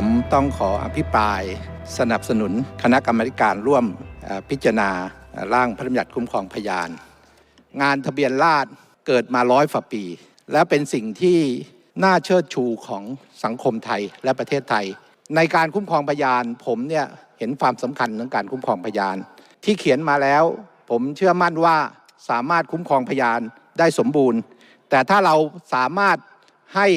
ผมต้องขออภิปรายสนับสนุนคณะกรรมการร่วมพิจารณาร่างพระราชบัญญัติคุ้มครองพยาน งานทะเบียนราษฎรเกิดมาร้อยฝ่าปี และเป็นสิ่งที่น่าเชิดชูของสังคมไทยและประเทศไทย ในการคุ้มครองพยาน ผมเนี่ยเห็นความสำคัญของการคุ้มครองพยาน ที่เขียนมาแล้ว ผมเชื่อมั่นว่าสามารถคุ้มครองพยานได้สมบูรณ์ แต่ถ้าเราสามารถให้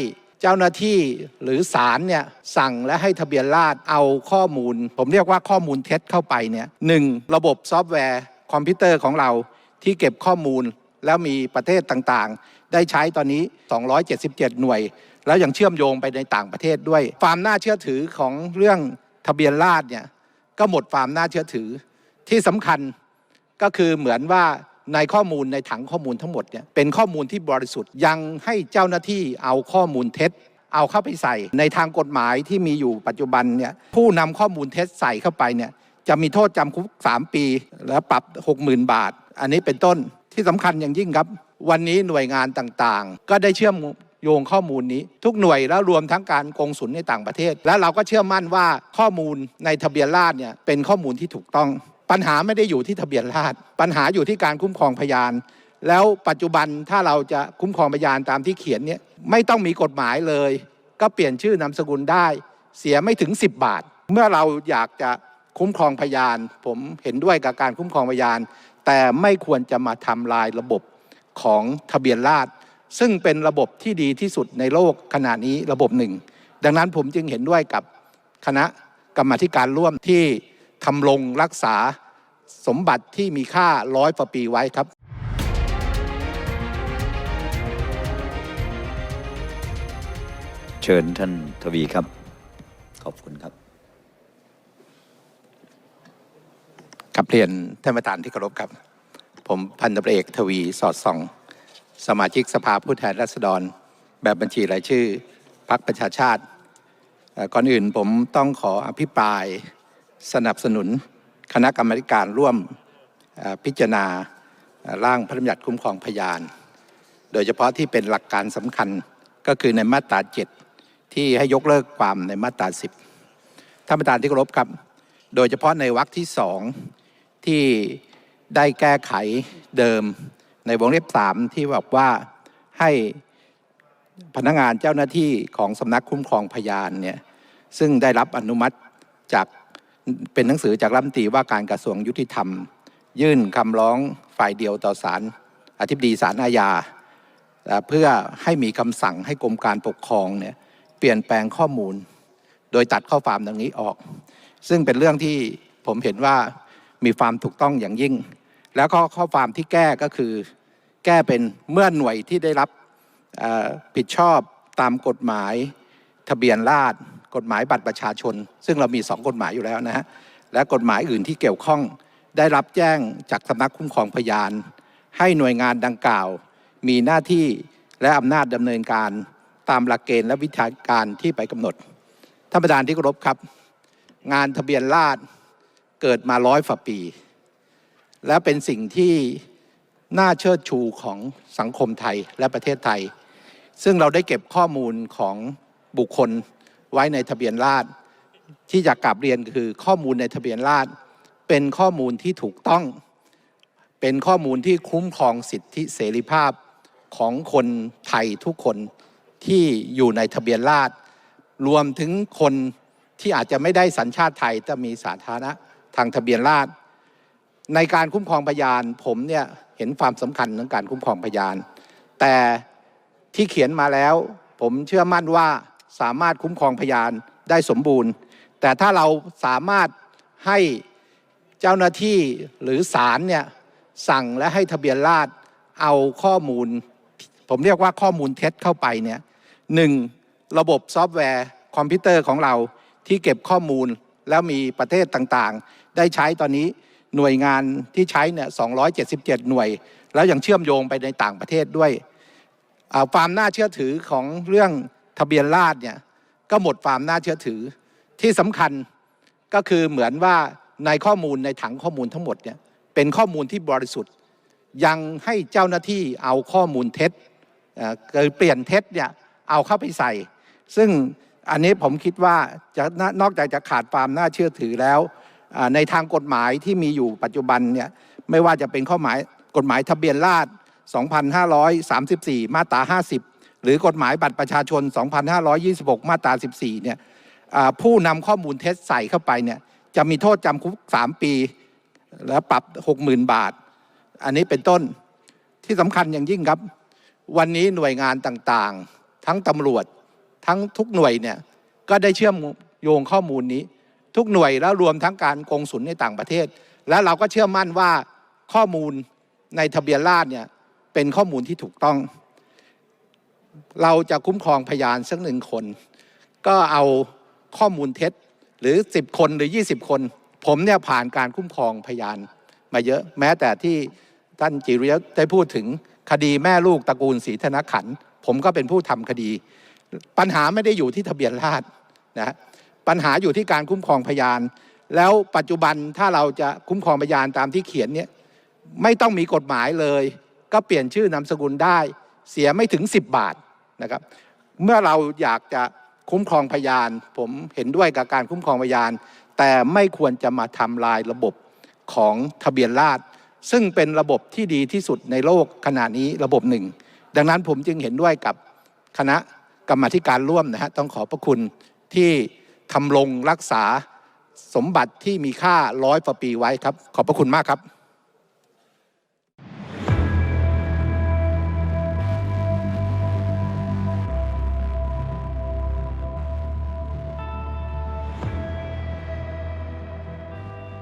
เจ้าหน้าที่หรือศาลเนี่ยสั่งและให้ทะเบียนราษฎรเอาข้อมูล ผมเรียกว่าข้อมูลเท็จเข้าไปเนี่ยหนึ่งระบบซอฟต์แวร์ คอมพิวเตอร์ของเราที่เก็บข้อมูลแล้วมีประเทศต่างๆ ได้ใช้ตอนนี้ 277 หน่วย แล้วยังเชื่อมโยงไปในต่างประเทศด้วย ความน่าเชื่อถือของเรื่องทะเบียนราษฎรเนี่ยก็หมดความน่าเชื่อถือที่สำคัญก็คือเหมือนว่า ในข้อมูลในถังข้อมูลทั้งหมดเนี่ยเป็นข้อมูลที่บริสุทธิ์ยังให้เจ้าหน้าที่เอาข้อมูลเท็จ เอาเข้าไปใส่ ในทางกฎหมายที่มีอยู่ปัจจุบันเนี่ยผู้นำข้อมูลเท็จใส่เข้าไปเนี่ยจะมีโทษจำคุก 3 ปี และปรับ 60,000 บาท อันนี้เป็นต้นที่สำคัญอย่างยิ่งครับ วันนี้หน่วยงานต่างๆ ก็ได้เชื่อมโยงข้อมูลนี้ ทุกหน่วยแล้วรวมทั้งการกงสุลในต่างประเทศ และเราก็เชื่อมั่นว่าข้อมูลในทะเบียนราษฎร์เนี่ยเป็นข้อมูลที่ถูกต้อง ปัญหาไม่ได้อยู่ที่ทะเบียนราษฎร์ปัญหาอยู่ที่การคุ้มครองพยาน แล้วปัจจุบันถ้าเราจะคุ้มครองพยานตามที่เขียนเนี่ยไม่ต้องมีกฎหมายเลย ก็เปลี่ยนชื่อนามสกุลได้ เสียไม่ถึง 10 บาท เมื่อเราอยากจะคุ้มครองพยาน ผมเห็นด้วยกับการคุ้มครองพยาน แต่ไม่ควรจะมาทำลายระบบของทะเบียนราษฎร์ซึ่งเป็นระบบที่ดีที่สุดในโลกขณะนี้ระบบหนึ่ง ดังนั้นผมจึงเห็นด้วยกับคณะกรรมาธิการร่วมที่ ทำลงรักษาสมบัติที่มีค่าร้อยกว่าปีไว้ครับเชิญท่านทวีครับ ขอบคุณครับกับเรียนท่านประธานที่เคารพครับ ผมพันตำรวจเอกทวีสอดส่อง สมาชิกสภาผู้แทนราษฎร แบบบัญชีรายชื่อพรรคประชาชาติเอ่อก่อนอื่นผมต้องขออภิปราย สนับสนุนคณะกรรมการร่วมพิจารณาร่างพระราชบัญญัติคุ้มครองพยาน โดยเฉพาะที่เป็นหลักการสำคัญก็คือในมาตรา7ที่ให้ยกเลิกความในมาตรา10ท่านประธานที่เคารพครับ โดยเฉพาะในวรรคที่สองที่ได้แก้ไขเดิมในวงเล็บสามที่บอกว่าให้พนักงานเจ้าหน้าที่ของสำนักคุ้มครองพยานเนี่ยซึ่งได้รับอนุมัติจาก เป็นหนังสือจากรัฐมนตรีว่าการกระทรวงยุติธรรม ยื่นคำร้องฝ่ายเดียวต่อศาลอธิบดีศาลอาญาเพื่อให้มีคำสั่งให้กรมการปกครองเนี่ยเปลี่ยนแปลงข้อมูล โดยตัดข้อความดังนี้ออก ซึ่งเป็นเรื่องที่ผมเห็นว่ามีความถูกต้องอย่างยิ่ง แล้วก็ข้อความที่แก้ก็คือ แก้เป็นเมื่อหน่วยที่ได้รับผิดชอบตามกฎหมาย ทะเบียนราษฎร์ กฎหมายบัตรประชาชน ซึ่งเรามีสองกฎหมายอยู่แล้วนะฮะและกฎหมายอื่นที่เกี่ยวข้องได้รับแจ้งจากสำนักคุ้มครองพยาน ให้หน่วยงานดังกล่าว มีหน้าที่และอำนาจดำเนินการตามหลักเกณฑ์และวิธีการที่ไปกำหนดท่านประธานที่เคารพครับ งานทะเบียนราษฎร์เกิดมาร้อยฝ่าปี และเป็นสิ่งที่น่าเชิดชูของสังคมไทยและประเทศไทย ซึ่งเราได้เก็บข้อมูลของบุคคล ไว้ในทะเบียนราษฎรที่อยากลับเรียนคือข้อมูลในทะเบียนราษฎรเป็นข้อมูลที่ถูกต้อง เป็นข้อมูลที่คุ้มครองสิทธิเสรีภาพของคนไทยทุกคนที่อยู่ในทะเบียนราษฎรรวมถึงคนที่อาจจะไม่ได้สัญชาติไทยแต่มีสาธารณะทางทะเบียนราษฎรในการคุ้มครองพยานผมเนี่ยเห็นความสำคัญของการคุ้มครองพยาน แต่ที่เขียนมาแล้ว ผมเชื่อมั่นว่า สามารถคุ้มครองพยานได้สมบูรณ์ แต่ถ้าเราสามารถให้เจ้าหน้าที่หรือศาลเนี่ยสั่งและให้ทะเบียนราษฎรเอาข้อมูล ผมเรียกว่าข้อมูลเท็จเข้าไปเนี่ยหนึ่งระบบซอฟต์แวร์คอมพิวเตอร์ของเราที่เก็บข้อมูลแล้วมีประเทศต่างๆ ได้ใช้ตอนนี้หน่วยงานที่ใช้เนี่ย277 หน่วย แล้วยังเชื่อมโยงไปในต่างประเทศด้วยความน่าเชื่อถือของเรื่อง ทะเบียนราษฎร์เนี่ยก็หมดความน่าเชื่อถือ ที่สำคัญก็คือเหมือนว่าในข้อมูลในถังข้อมูลทั้งหมดเนี่ยเป็นข้อมูลที่บริสุทธิ์ ยังให้เจ้าหน้าที่เอาข้อมูลเท็จเอ่อคือเปลี่ยนเท็จเนี่ยเอาเข้าไปใส่ ซึ่งอันนี้ผมคิดว่าจะนอกจากจะขาดความน่าเชื่อถือแล้วในทางกฎหมายที่มีอยู่ปัจจุบันเนี่ยไม่ว่าจะเป็นข้อหมายกฎหมายทะเบียนราษฎร์2534 มาตรา 50 หรือกฎหมายบัตรประชาชน 2526 มาตรา 14 เนี่ยผู้นำข้อมูลเท็จใส่เข้าไปเนี่ยจะมีโทษจำคุก 3 ปี และปรับ 60,000 บาท อันนี้เป็นต้นที่สำคัญอย่างยิ่งครับ วันนี้หน่วยงานต่างๆ ทั้งตำรวจทั้งทุกหน่วยเนี่ยก็ได้เชื่อมโยงข้อมูลนี้ ทุกหน่วยแล้วรวมทั้งการกงสุลในต่างประเทศ และเราก็เชื่อมั่นว่าข้อมูลในทะเบียนราษเนี่ยเป็นข้อมูลที่ถูกต้อง เราจะคุ้มครองพยานสักหนึ่งคน ก็เอาข้อมูลเท็จหรือ 10 คนหรือ 20 คน ผมเนี่ยผ่านการคุ้มครองพยานมาเยอะ แม้แต่ที่ท่านจิริยะได้พูดถึงคดีแม่ลูกตระกูลศรีธนขัน ผมก็เป็นผู้ทำคดี ปัญหาไม่ได้อยู่ที่ทะเบียนราษฎรนะปัญหาอยู่ที่การคุ้มครองพยาน แล้วปัจจุบันถ้าเราจะคุ้มครองพยานตามที่เขียนเนี่ยไม่ต้องมีกฎหมายเลย ก็เปลี่ยนชื่อนามสกุลได้ เสียไม่ถึง 10 บาทนะครับ เมื่อเราอยากจะคุ้มครองพยาน ผมเห็นด้วยกับการคุ้มครองพยาน แต่ไม่ควรจะมาทำลายระบบของทะเบียนราษฎร์ซึ่งเป็นระบบที่ดีที่สุดในโลกขณะนี้ระบบหนึ่ง ดังนั้นผมจึงเห็นด้วยกับคณะกรรมาธิการร่วมนะฮะต้องขอพระคุณที่ทำลงรักษาสมบัติที่มีค่าร้อยปีไว้ครับ ขอบพระคุณมากครับ